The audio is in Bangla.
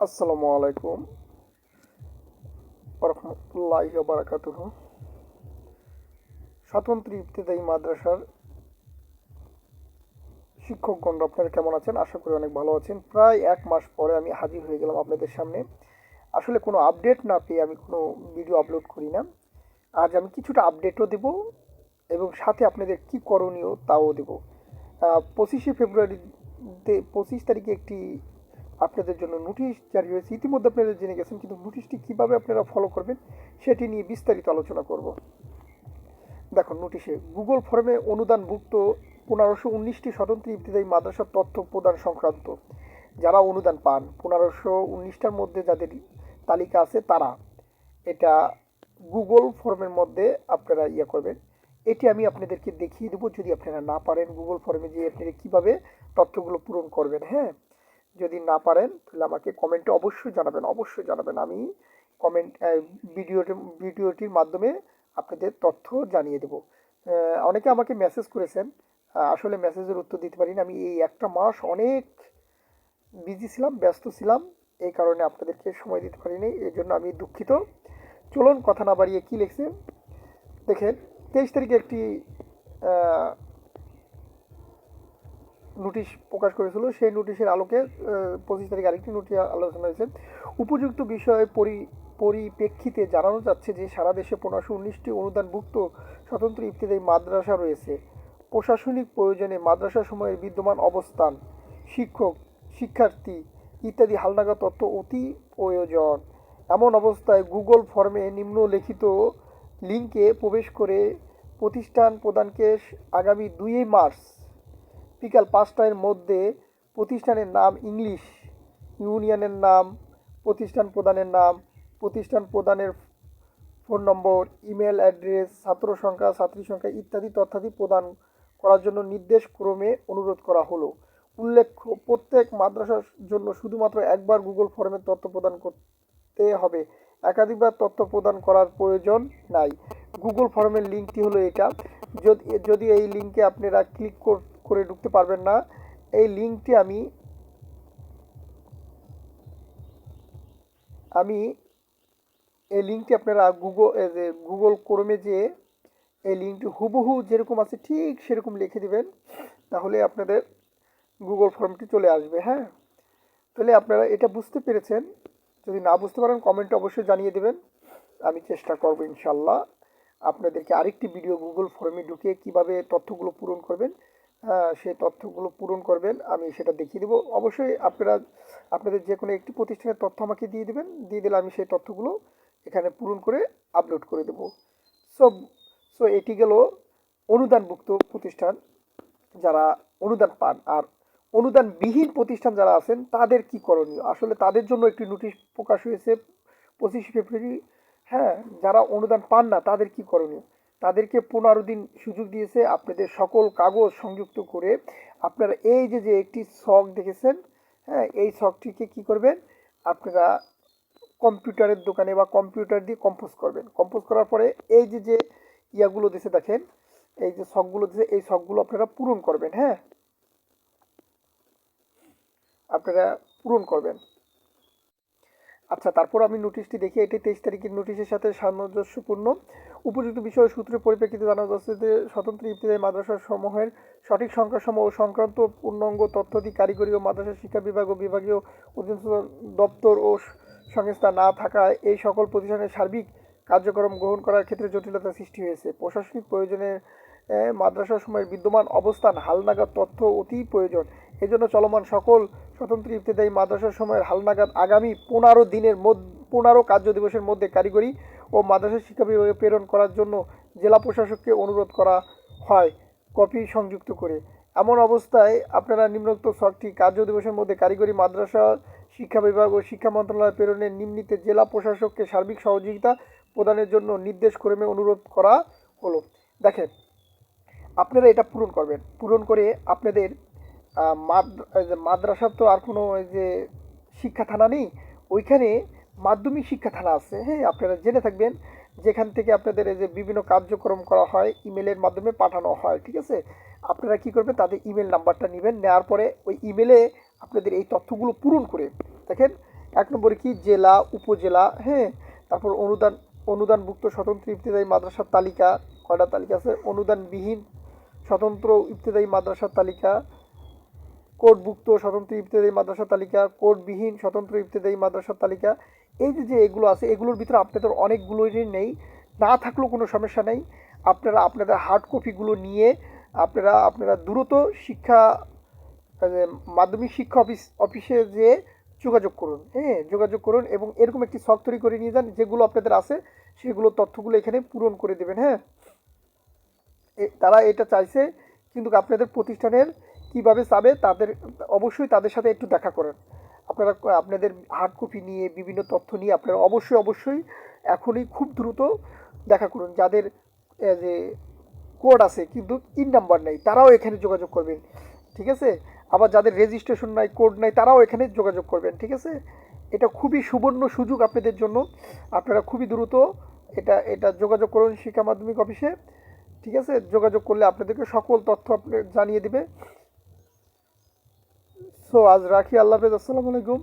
আসসালামু আলাইকুম রহমতুল্লাহ বারাকাতুহ। স্বতন্ত্র ইবতেদায়ী মাদ্রাসার শিক্ষকগণ আপনারা কেমন আছেন? আশা করি অনেক ভালো আছেন। প্রায় এক মাস পরে আমি হাজির হয়ে গেলাম আপনাদের সামনে। আসলে কোনো আপডেট না পেয়ে আমি কোনো ভিডিও আপলোড করি না। আজ আমি কিছুটা আপডেটও দেব এবং সাথে আপনাদের কি করণীয় তাও দেব। পঁচিশে ফেব্রুয়ারিতে, পঁচিশ তারিখে একটি আপনাদের জন্য নোটিশ জারি হয়েছে। ইতিমধ্যে আপনারা জেনে গেছেন, কিন্তু নোটিশটি কীভাবে আপনারা ফলো করবেন, সেটি নিয়ে বিস্তারিত আলোচনা করব। দেখুন নোটিশে গুগল ফর্মে অনুদানভুক্ত পনেরোশো উনিশটি স্বতন্ত্র ইবতিদায়ী মাদ্রাসার তথ্য প্রদান সংক্রান্ত। যারা অনুদান পান, পনেরোশো উনিশটার মধ্যে যাদের তালিকা আছে তারা, এটা গুগল ফর্মের মধ্যে আপনারা ইয়ে করবেন। এটি আমি আপনাদেরকে দেখিয়ে দেবো, যদি আপনারা না পারেন গুগল ফর্মে যে আপনারা কীভাবে তথ্যগুলো পূরণ করবেন হ্যাঁ? যদি না পারেন, তাহলে আমাকে কমেন্টে অবশ্যই জানাবেন অবশ্যই জানাবেন। আমি কমেন্ট ভিডিওটি ভিডিওটির মাধ্যমে আপনাদের তথ্য জানিয়ে দেব। অনেকে আমাকে মেসেজ করেছেন আসলে মেসেজের উত্তর দিতে পারিনি। আমি এই একটা মাস অনেক বিজি ছিলাম, ব্যস্ত ছিলাম, এই কারণে আপনাদেরকে সময় দিতে পারিনি, এই জন্য আমি দুঃখিত। চলুন, কথা না বাড়িয়ে কী লিখছে দেখেন, তেইশ তারিখে একটি নোটিশ প্রকাশ করেছিল, সেই নোটিশের আলোকে পঁচিশ তারিখে আরেকটি নোটিশ আলোচনা হয়েছে। উপযুক্ত বিষয়ে পরি, পরিপ্রেক্ষিতে জানানো যাচ্ছে যে, সারা দেশে পনেরোশো উনিশটি অনুদানভুক্ত স্বতন্ত্র ইবতিদায়ী মাদ্রাসা রয়েছে। প্রশাসনিক প্রয়োজনে মাদ্রাসা সময়ের বিদ্যমান অবস্থান, শিক্ষক, শিক্ষার্থী ইত্যাদি হালনাগা তথ্য অতি প্রয়োজন। এমন অবস্থায় গুগল ফর্মে নিম্নলিখিত লিঙ্কে প্রবেশ করে প্রতিষ্ঠান প্রদানকে আগামী দুই মার্চ বিকাল পাঁচটার মধ্যে প্রতিষ্ঠানের নাম ইংলিশ ইউনিয়নের নাম, প্রতিষ্ঠান প্রদানের নাম, প্রতিষ্ঠান প্রদানের ফোন নম্বর ইমেল অ্যাড্রেস ছাত্র সংখ্যা, ছাত্রী সংখ্যা ইত্যাদি তথ্যাদি প্রদান করার জন্য নির্দেশ ক্রমে অনুরোধ করা হলো। উল্লেখ্য, প্রত্যেক মাদ্রাসার জন্য শুধুমাত্র একবার গুগল ফর্মে তথ্য প্রদান করতে হবে। একাধিকবার তথ্য প্রদান করার প্রয়োজন নাই। গুগল ফর্মের লিঙ্কটি হলো এটা। যদি এই লিঙ্কে আপনারা ক্লিক করে ঢুকতে পারবেন না। এই লিঙ্কটি আমি আমি এই লিঙ্কটি আপনারা গুগল গুগল ক্রোমে যে এই লিঙ্কটি হুবহু যেরকম আছে ঠিক সেরকম লিখে দিবেন। তাহলে আপনাদের গুগল ফর্মটি চলে আসবে হ্যাঁ? তাহলে আপনারা এটা বুঝতে পেরেছেন। যদি না বুঝতে পারেন কমেন্টে অবশ্যই জানিয়ে দেবেন। আমি চেষ্টা করব ইনশাল্লাহ আপনাদেরকে আরেকটি ভিডিও গুগল ফর্মে ঢুকিয়ে কীভাবে তথ্যগুলো পূরণ করবেন সেই তথ্যগুলো পূরণ করবেন, আমি সেটা দেখিয়ে দেবো। অবশ্যই আপনারা, আপনাদের যে কোনো একটি প্রতিষ্ঠানের তথ্য আমাকে দিয়ে দেবেন, দিয়ে দিলে আমি সেই তথ্যগুলো এখানে পূরণ করে আপলোড করে দেবো। সো সো এটি গেল অনুদানভুক্ত প্রতিষ্ঠান যারা অনুদান পান, আর অনুদানবিহীন প্রতিষ্ঠান যারা আছেন, তাদের কি করণীয়? আসলে তাদের জন্য একটি নোটিশ প্রকাশ হয়েছে পঁচিশে ফেব্রুয়ারি। হ্যাঁ যারা অনুদান পান না, তাদের কি করণীয়? তাদেরকে পনেরো দিন সুযোগ দিয়েছে আপনাদের সকল কাগজ সংযুক্ত করে। আপনারা এই যে যে একটি শখ দেখেছেন হ্যাঁ এই শখটিকে কি করবেন? আপনারা কম্পিউটারের দোকানে বা কম্পিউটার দিয়ে কম্পোজ করবেন। কম্পোজ করার পরে এই যে যে ইয়াগুলো দিছে দেখেন, এই যে শখগুলো দিছে এই শখগুলো আপনারা পূরণ করবেন হ্যাঁ? আপনারা পূরণ করবেন। আচ্ছা তারপর আমি নোটিশটি দেখি, এটি তেইশ তারিখের নোটিশের সাথে সামঞ্জস্যপূর্ণ। উপযুক্ত বিষয় সূত্রে পরিপ্রেক্ষিতে জানা যাচ্ছে যে, স্বতন্ত্র ইবতিদায়ী মাদ্রাসা সমূহের সঠিক সংখ্যাসমূহ ও সংক্রান্ত পূর্ণাঙ্গ তথ্যাদি কারিগরি ও মাদ্রাসা শিক্ষা বিভাগ ও বিভাগীয় অধীনস্থ দপ্তর ও সংস্থা না থাকায় এই সকল প্রতিষ্ঠানের সার্বিক কার্যক্রম গ্রহণ করার ক্ষেত্রে জটিলতা সৃষ্টি হয়েছে। প্রশাসনিক প্রয়োজনে মাদ্রাসা সময়ের বিদ্যমান অবস্থান, হালনাগাদ তথ্য অতি প্রয়োজন। এজন্য চলমান সকল স্বতন্ত্র ইবতেদায়ী মাদ্রাসা সময়ের হালনাগাদ আগামী পনেরো দিনের মধ্যে পনেরো কার্য দিবসের মধ্যে কারিগরি ও মাদ্রাসা শিক্ষা বিভাগে প্রেরণ করার জন্য জেলা প্রশাসককে অনুরোধ করা হয় কপি সংযুক্ত করে। এমন অবস্থায় আপনারা নিম্নোক্ত ছকটি কার্য দিবসের মধ্যে কারিগরি, মাদ্রাসা শিক্ষা বিভাগ ও শিক্ষা মন্ত্রণালয় প্রেরণের নিম্নিতে জেলা প্রশাসককে সার্বিক সহযোগিতা প্রদানের জন্য নির্দেশ ক্রমে অনুরোধ করা হলো। দেখেন, আপনারা এটা পূরণ করবেন। পূরণ করে আপনাদের মাদ্রাসার তো আর কোনো ওই যে শিক্ষা থানা নেই, ওইখানে মাধ্যমিক শিক্ষা থানা আছে। হ্যাঁ আপনারা জেনে থাকবেন, যেখান থেকে আপনাদের এই যে বিভিন্ন কার্যক্রম করা হয়, ইমেলের মাধ্যমে পাঠানো হয়, ঠিক আছে? আপনারা কি করবেন, তাদের ইমেল নাম্বারটা নেবেন, নেওয়ার পরে ওই ইমেলে আপনাদের এই তথ্যগুলো পূরণ করে, দেখেন, এক নম্বরে কি, জেলা, উপজেলা হ্যাঁ? তারপর অনুদান, অনুদানভুক্ত স্বতন্ত্র ইফতেদায়ী মাদ্রাসার তালিকা, কয়টা তালিকা আছে? অনুদানবিহীন স্বতন্ত্র ইবতেদায়ী মাদ্রাসার তালিকা কোডভুক্ত স্বতন্ত্র ইবতেদায়ী মাদ্রাসার তালিকা, কোডবিহীন স্বতন্ত্র ইবতেদায়ী মাদ্রাসার তালিকা। এই যে যে এগুলো আছে, এগুলোর ভিতরে আপনাদের অনেকগুলোই নেই। না থাকলেও কোনো সমস্যা নেই। আপনারা আপনাদের হার্ড কপিগুলো নিয়ে আপনারা আপনারা দ্রুত শিক্ষা মাধ্যমিক শিক্ষা অফিস, অফিসে যে যোগাযোগ করুন। হ্যাঁ যোগাযোগ করুন এবং এরকম একটি সফট তৈরি করে নিয়ে যান, যেগুলো আপনাদের আছে, সেগুলো তথ্যগুলো এখানে পূরণ করে দেবেন হ্যাঁ। তারা এটা চাইছে, কিন্তু আপনাদের প্রতিষ্ঠানের কীভাবে চাবে তাদের, অবশ্যই তাদের সাথে একটু দেখা করেন। আপনারা, আপনাদের হার্ড কপি নিয়ে বিভিন্ন তথ্য নিয়ে আপনারা অবশ্যই অবশ্যই এখনই খুব দ্রুত দেখা করুন। যাদের যে কোড আছে কিন্তু ইন নাম্বার নেই, তারাও এখানে যোগাযোগ করবেন, ঠিক আছে? আবার যাদের রেজিস্ট্রেশন নাই কোড নাই, তারাও এখানে যোগাযোগ করবেন, ঠিক আছে? এটা খুবই সুবর্ণ সুযোগ আপনাদের জন্য। আপনারা খুবই দ্রুত এটা এটা যোগাযোগ করুন শিক্ষা মাধ্যমিক অফিসে, ঠিক আছে? যোগাযোগ করলে আপনাদেরকে সকল তথ্য আপনি জানিয়ে দিবে। সো আজ রাখি আল্লাহ হাফেজ আসসালামু আলাইকুম।